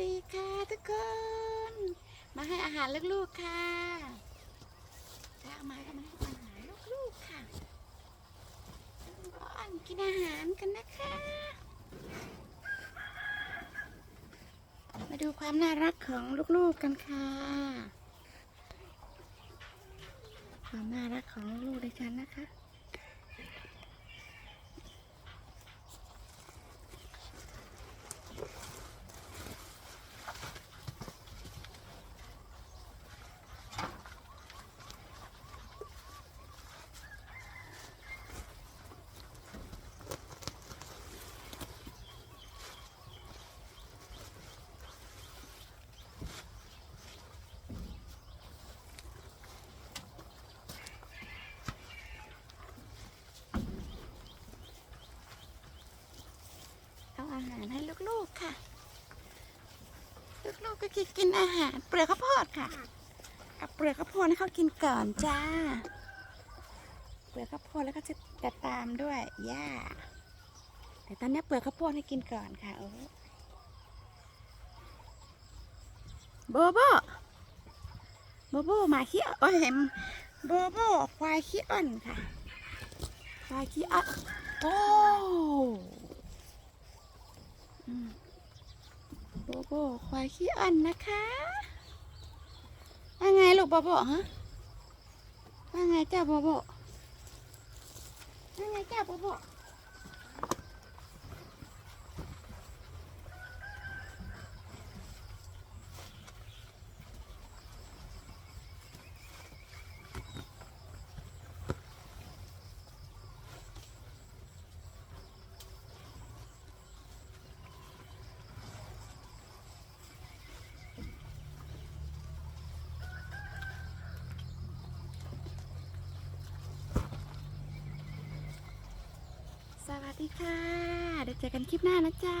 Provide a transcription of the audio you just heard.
ดีค่ะทุกคน มาให้อาหารลูกๆค่ะถ้าเอามาก็มาให้อาหารลูกๆค่ะก่อนกินอาหารกันนะคะ มาดูความน่ารักของลูกๆกันค่ะ ความน่ารักของลูกๆดิฉันนะคะ เอาอาหารให้ลูกๆค่ะ ลูกๆก็กินอาหารเปลือกข้าวโพดค่ะเอาเปลือกข้าวโพดให้เขากินก่อนจ้า เปลือกข้าวโพดแล้วก็จะจะตามด้วยหญ้าแต่ตอนนี้เปลือกข้าวโพดให้กินก่อนค่ะโอ้ โบโบโบโบหมาขี้โอ้ยเห็นโบโบควายขี้อ่อนค่ะควายขี้อ่อนโอ้อืมโบโบควายขี้อ่อนนะคะว่าไงลูกโบโบฮะว่าไงจ้าโบโบว่าไงจ้าโบโบ วัสดีค่ะเดี๋ยวเจอกันคลิปหน้านะจ๊ะ